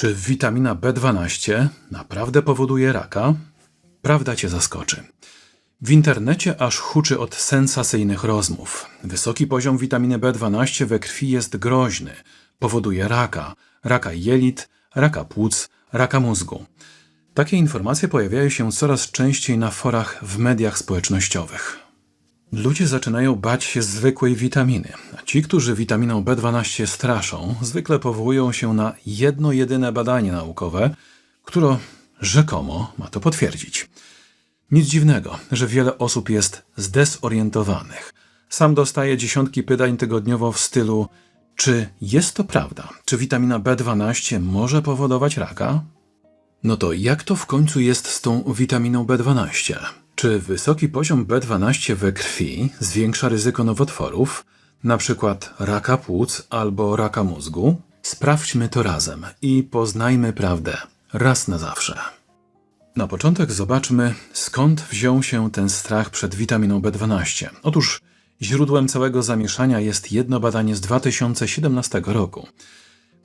Czy witamina B12 naprawdę powoduje raka? Prawda cię zaskoczy. W internecie aż huczy od sensacyjnych rozmów. Wysoki poziom witaminy B12 we krwi jest groźny. Powoduje raka, raka jelit, raka płuc, raka mózgu. Takie informacje pojawiają się coraz częściej na forach w mediach społecznościowych. Ludzie zaczynają bać się zwykłej witaminy, a ci, którzy witaminą B12 straszą, zwykle powołują się na jedno jedyne badanie naukowe, które rzekomo ma to potwierdzić. Nic dziwnego, że wiele osób jest zdezorientowanych. Sam dostaję dziesiątki pytań tygodniowo w stylu: czy jest to prawda? Czy witamina B12 może powodować raka? No to jak to w końcu jest z tą witaminą B12? Czy wysoki poziom B12 we krwi zwiększa ryzyko nowotworów, np. raka płuc albo raka mózgu? Sprawdźmy to razem i poznajmy prawdę raz na zawsze. Na początek zobaczmy, skąd wziął się ten strach przed witaminą B12. Otóż źródłem całego zamieszania jest jedno badanie z 2017 roku.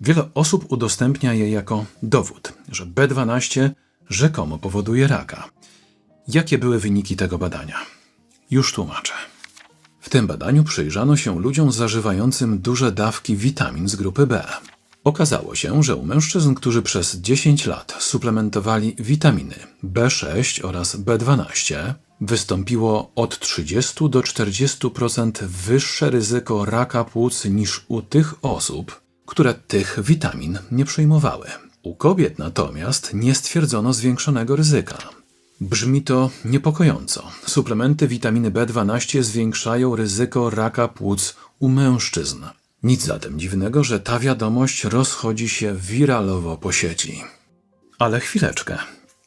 Wiele osób udostępnia je jako dowód, że B12 rzekomo powoduje raka. Jakie były wyniki tego badania? Już tłumaczę. W tym badaniu przyjrzano się ludziom zażywającym duże dawki witamin z grupy B. Okazało się, że u mężczyzn, którzy przez 10 lat suplementowali witaminy B6 oraz B12, wystąpiło od 30 do 40% wyższe ryzyko raka płuc niż u tych osób, które tych witamin nie przyjmowały. U kobiet natomiast nie stwierdzono zwiększonego ryzyka. Brzmi to niepokojąco. Suplementy witaminy B12 zwiększają ryzyko raka płuc u mężczyzn. Nic zatem dziwnego, że ta wiadomość rozchodzi się wiralowo po sieci. Ale chwileczkę.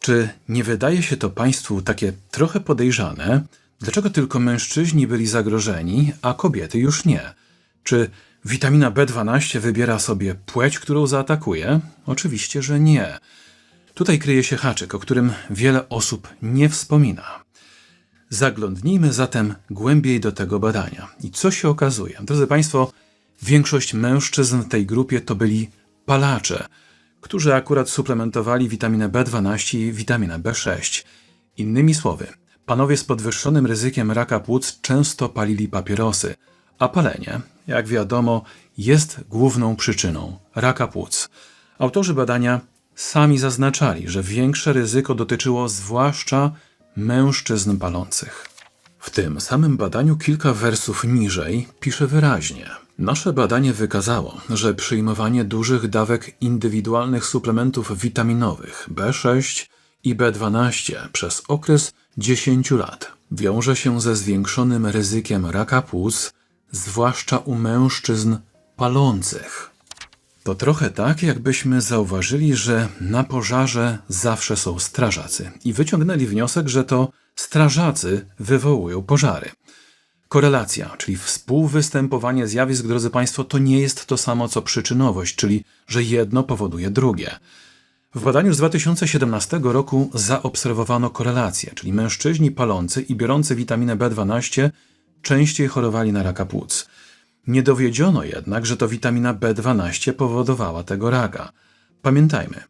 Czy nie wydaje się to Państwu takie trochę podejrzane? Dlaczego tylko mężczyźni byli zagrożeni, a kobiety już nie? Czy witamina B12 wybiera sobie płeć, którą zaatakuje? Oczywiście, że nie. Tutaj kryje się haczyk, o którym wiele osób nie wspomina. Zaglądnijmy zatem głębiej do tego badania. I co się okazuje? Drodzy Państwo, większość mężczyzn w tej grupie to byli palacze, którzy akurat suplementowali witaminę B12 i witaminę B6. Innymi słowy, panowie z podwyższonym ryzykiem raka płuc często palili papierosy, a palenie, jak wiadomo, jest główną przyczyną raka płuc. Autorzy badania sami zaznaczali, że większe ryzyko dotyczyło zwłaszcza mężczyzn palących. W tym samym badaniu kilka wersów niżej pisze wyraźnie: Nasze badanie wykazało, że przyjmowanie dużych dawek indywidualnych suplementów witaminowych B6 i B12 przez okres 10 lat wiąże się ze zwiększonym ryzykiem raka płuc, zwłaszcza u mężczyzn palących. To trochę tak, jakbyśmy zauważyli, że na pożarze zawsze są strażacy i wyciągnęli wniosek, że to strażacy wywołują pożary. Korelacja, czyli współwystępowanie zjawisk, drodzy Państwo, to nie jest to samo co przyczynowość, czyli że jedno powoduje drugie. W badaniu z 2017 roku zaobserwowano korelację, czyli mężczyźni palący i biorący witaminę B12 częściej chorowali na raka płuc. Nie dowiedziono jednak, że to witamina B12 powodowała tego raka. Pamiętajmy,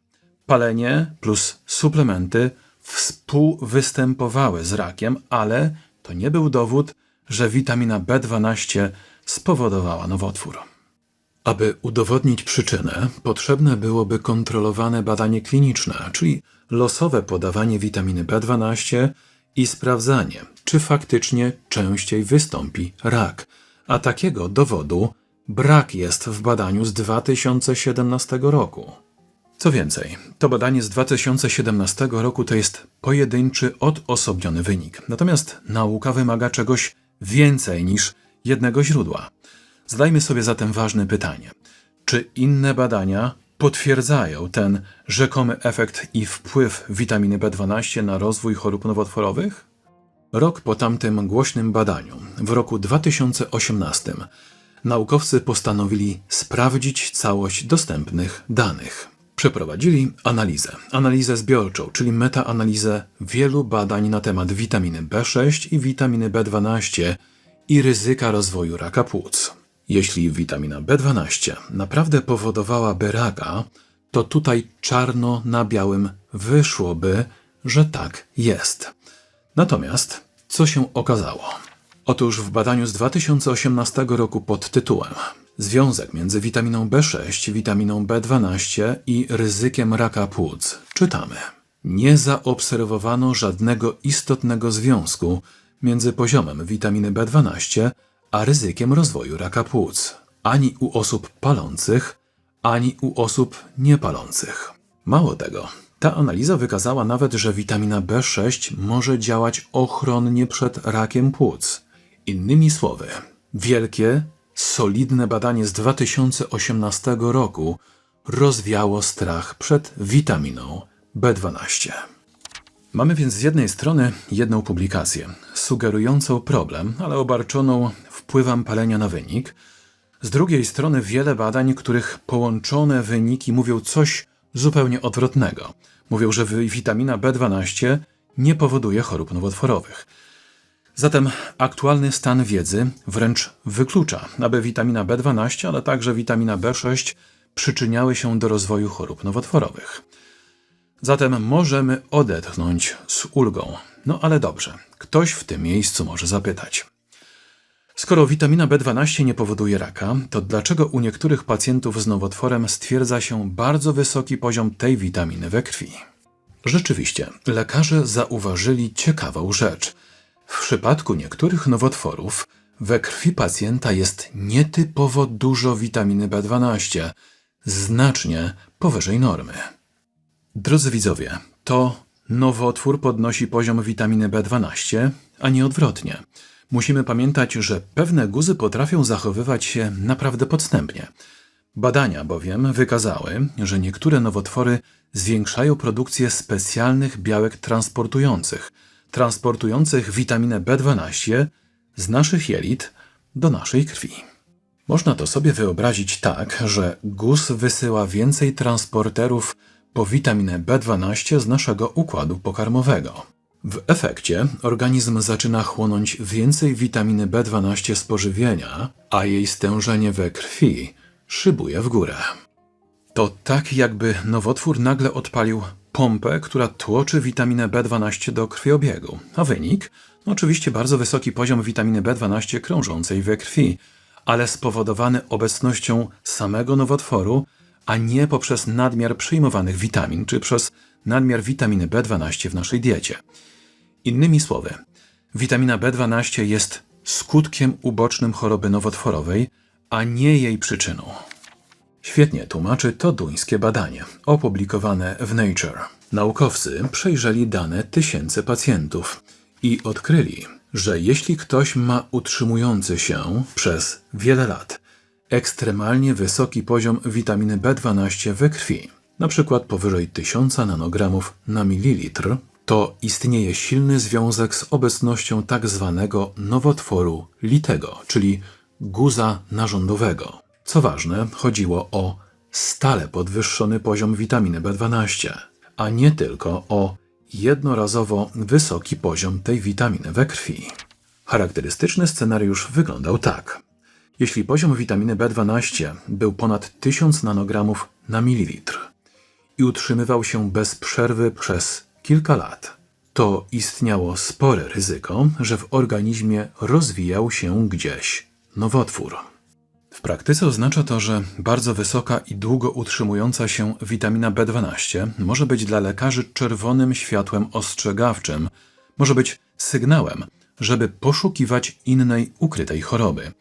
palenie plus suplementy współwystępowały z rakiem, ale to nie był dowód, że witamina B12 spowodowała nowotwór. Aby udowodnić przyczynę, potrzebne byłoby kontrolowane badanie kliniczne, czyli losowe podawanie witaminy B12 i sprawdzanie, czy faktycznie częściej wystąpi rak. A takiego dowodu brak jest w badaniu z 2017 roku. Co więcej, to badanie z 2017 roku to jest pojedynczy, odosobniony wynik. Natomiast nauka wymaga czegoś więcej niż jednego źródła. Zadajmy sobie zatem ważne pytanie: czy inne badania potwierdzają ten rzekomy efekt i wpływ witaminy B12 na rozwój chorób nowotworowych? Rok po tamtym głośnym badaniu, w roku 2018, naukowcy postanowili sprawdzić całość dostępnych danych. Przeprowadzili analizę, analizę zbiorczą, czyli metaanalizę wielu badań na temat witaminy B6 i witaminy B12 i ryzyka rozwoju raka płuc. Jeśli witamina B12 naprawdę powodowałaby raka, to tutaj czarno na białym wyszłoby, że tak jest. Natomiast co się okazało? Otóż w badaniu z 2018 roku pod tytułem Związek między witaminą B6, witaminą B12 i ryzykiem raka płuc czytamy. Nie zaobserwowano żadnego istotnego związku między poziomem witaminy B12 a ryzykiem rozwoju raka płuc, ani u osób palących, ani u osób niepalących. Mało tego, ta analiza wykazała nawet, że witamina B6 może działać ochronnie przed rakiem płuc. Innymi słowy, wielkie, solidne badanie z 2018 roku rozwiało strach przed witaminą B12. Mamy więc z jednej strony jedną publikację sugerującą problem, ale obarczoną wpływem palenia na wynik, z drugiej strony wiele badań, których połączone wyniki mówią coś zupełnie odwrotnego. Mówią, że witamina B12 nie powoduje chorób nowotworowych. Zatem aktualny stan wiedzy wręcz wyklucza, aby witamina B12, ale także witamina B6 przyczyniały się do rozwoju chorób nowotworowych. Zatem możemy odetchnąć z ulgą. No ale dobrze, ktoś w tym miejscu może zapytać. Skoro witamina B12 nie powoduje raka, to dlaczego u niektórych pacjentów z nowotworem stwierdza się bardzo wysoki poziom tej witaminy we krwi? Rzeczywiście, lekarze zauważyli ciekawą rzecz. W przypadku niektórych nowotworów we krwi pacjenta jest nietypowo dużo witaminy B12, znacznie powyżej normy. Drodzy widzowie, to nowotwór podnosi poziom witaminy B12, a nie odwrotnie. Musimy pamiętać, że pewne guzy potrafią zachowywać się naprawdę podstępnie. Badania bowiem wykazały, że niektóre nowotwory zwiększają produkcję specjalnych białek transportujących, transportujących witaminę B12 z naszych jelit do naszej krwi. Można to sobie wyobrazić tak, że guz wysyła więcej transporterów po witaminę B12 z naszego układu pokarmowego. W efekcie organizm zaczyna chłonąć więcej witaminy B12 z pożywienia, a jej stężenie we krwi szybuje w górę. To tak, jakby nowotwór nagle odpalił pompę, która tłoczy witaminę B12 do krwiobiegu. A wynik? No oczywiście bardzo wysoki poziom witaminy B12 krążącej we krwi, ale spowodowany obecnością samego nowotworu, a nie poprzez nadmiar przyjmowanych witamin czy przez nadmiar witaminy B12 w naszej diecie. Innymi słowy, witamina B12 jest skutkiem ubocznym choroby nowotworowej, a nie jej przyczyną. Świetnie tłumaczy to duńskie badanie, opublikowane w Nature. Naukowcy przejrzeli dane tysięcy pacjentów i odkryli, że jeśli ktoś ma utrzymujący się przez wiele lat ekstremalnie wysoki poziom witaminy B12 we krwi, np. powyżej 1000 nanogramów na mililitr, to istnieje silny związek z obecnością tak zwanego nowotworu litego, czyli guza narządowego. Co ważne, chodziło o stale podwyższony poziom witaminy B12, a nie tylko o jednorazowo wysoki poziom tej witaminy we krwi. Charakterystyczny scenariusz wyglądał tak. Jeśli poziom witaminy B12 był ponad 1000 nanogramów na mililitr i utrzymywał się bez przerwy przez kilka lat, to istniało spore ryzyko, że w organizmie rozwijał się gdzieś nowotwór. W praktyce oznacza to, że bardzo wysoka i długo utrzymująca się witamina B12 może być dla lekarzy czerwonym światłem ostrzegawczym, może być sygnałem, żeby poszukiwać innej ukrytej choroby.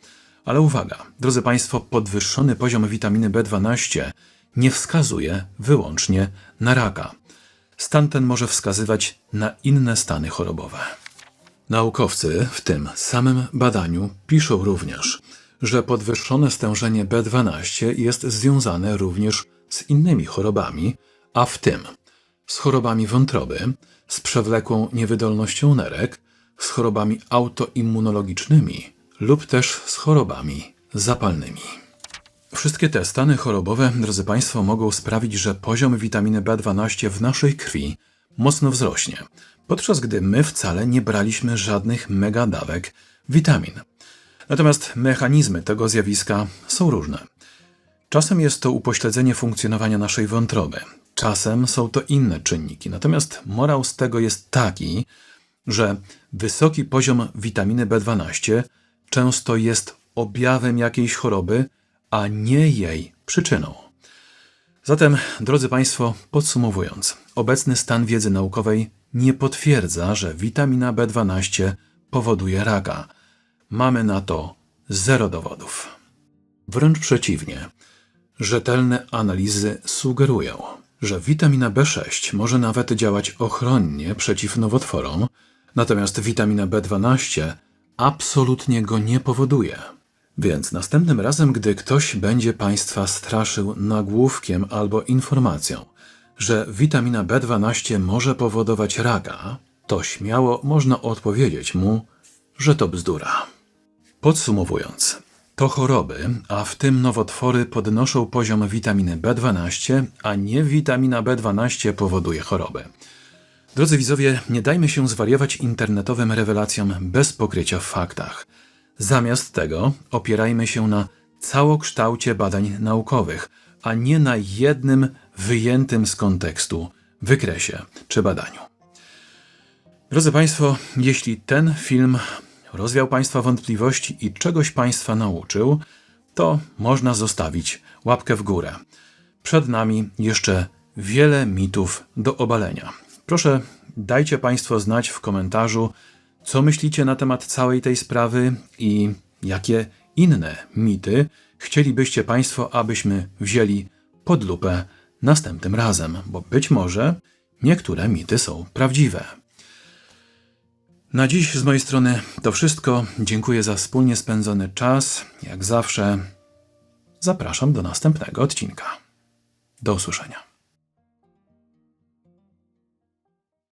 Ale uwaga, drodzy Państwo, podwyższony poziom witaminy B12 nie wskazuje wyłącznie na raka. Stan ten może wskazywać na inne stany chorobowe. Naukowcy w tym samym badaniu piszą również, że podwyższone stężenie B12 jest związane również z innymi chorobami, a w tym z chorobami wątroby, z przewlekłą niewydolnością nerek, z chorobami autoimmunologicznymi lub też z chorobami zapalnymi. Wszystkie te stany chorobowe, drodzy Państwo, mogą sprawić, że poziom witaminy B12 w naszej krwi mocno wzrośnie, podczas gdy my wcale nie braliśmy żadnych megadawek witamin. Natomiast mechanizmy tego zjawiska są różne. Czasem jest to upośledzenie funkcjonowania naszej wątroby, czasem są to inne czynniki. Natomiast morał z tego jest taki, że wysoki poziom witaminy B12 często jest objawem jakiejś choroby, a nie jej przyczyną. Zatem, drodzy Państwo, podsumowując, obecny stan wiedzy naukowej nie potwierdza, że witamina B12 powoduje raka. Mamy na to zero dowodów. Wręcz przeciwnie, rzetelne analizy sugerują, że witamina B6 może nawet działać ochronnie przeciw nowotworom, natomiast witamina B12 absolutnie go nie powoduje. Więc następnym razem, gdy ktoś będzie Państwa straszył nagłówkiem albo informacją, że witamina B12 może powodować raka, to śmiało można odpowiedzieć mu, że to bzdura. Podsumowując, to choroby, a w tym nowotwory podnoszą poziom witaminy B12, a nie witamina B12 powoduje choroby. Drodzy widzowie, nie dajmy się zwariować internetowym rewelacjom bez pokrycia w faktach. Zamiast tego opierajmy się na całokształcie badań naukowych, a nie na jednym wyjętym z kontekstu wykresie czy badaniu. Drodzy Państwo, jeśli ten film rozwiał Państwa wątpliwości i czegoś Państwa nauczył, to można zostawić łapkę w górę. Przed nami jeszcze wiele mitów do obalenia. Proszę, dajcie Państwo znać w komentarzu, co myślicie na temat całej tej sprawy i jakie inne mity chcielibyście Państwo, abyśmy wzięli pod lupę następnym razem, bo być może niektóre mity są prawdziwe. Na dziś z mojej strony to wszystko. Dziękuję za wspólnie spędzony czas. Jak zawsze zapraszam do następnego odcinka. Do usłyszenia.